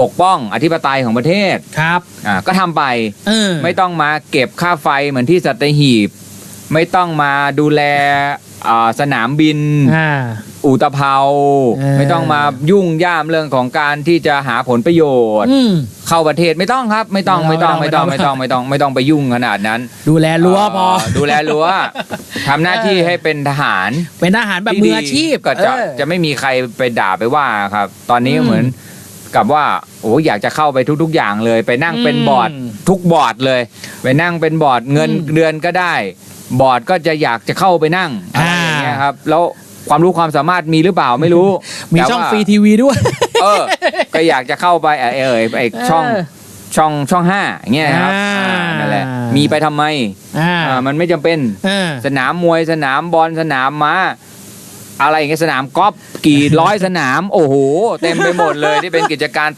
ปกป้องอธิปไตยของประเทศครับอ่าก็ทำไปเออไม่ต้องมาเก็บค่าไฟเหมือนที่สัตหีบ ไม่ต้องมาดูแลอ่าสนามบินอ่าอุตภเปาเออไม่ต้องมายุ่งย่ามเรื่องของการที่จะหาผลประโยชน์อืมเข้าประเทศไม่ต้องครับ ไม่ต้องไม่ไม่ต้ต้อองงไม่ไม่ต้ต้อองงไม่ต้องไม่ต้องไม่ต้องไม่ต้องไปยุ่งขนาดนั้น ดูแลรั้วพอเดูแลรั้วทำหน้าที่ให้เป็นทหาร เป็นทหารแบบที่มืดีออาชีพก็จะเออจะไม่มีใครไปด่าไปว่าครับ ตอนนี้อืมเหมือน กับว่าโอ้อยากจะเข้าไปทุก ๆ อย่างเลย ไปนั่งเป็นอืมบอร์ดทุกบอร์ดเลย ไปนั่งเป็นบอร์ดเงินอืมเดือนก็ได้ บอร์ดก็จะอยากจะเข้าไปนั่งอะไรอย่างเงี้ยครับ แล้วความรู้ความสามารถมีหรือเปล่าไม่รู้มีแต่ช่องว่าฟรีทีวีด้วย เออ ก็อยากจะเข้าไปเออเออไอช่องเออช่องช่องห้าอย่างเงี้ยนะครับอ่าอ่านั่นแหละมีไปทำไมอ่าอ่ามันไม่จำเป็นเออสนามมวยสนามบอลสนามม้า อะไรอย่างเงี้ยสนามกอล์ฟกี่ร้อยสนาม โอ้โห เต็มไปหมดเลยที่เป็นกิจการ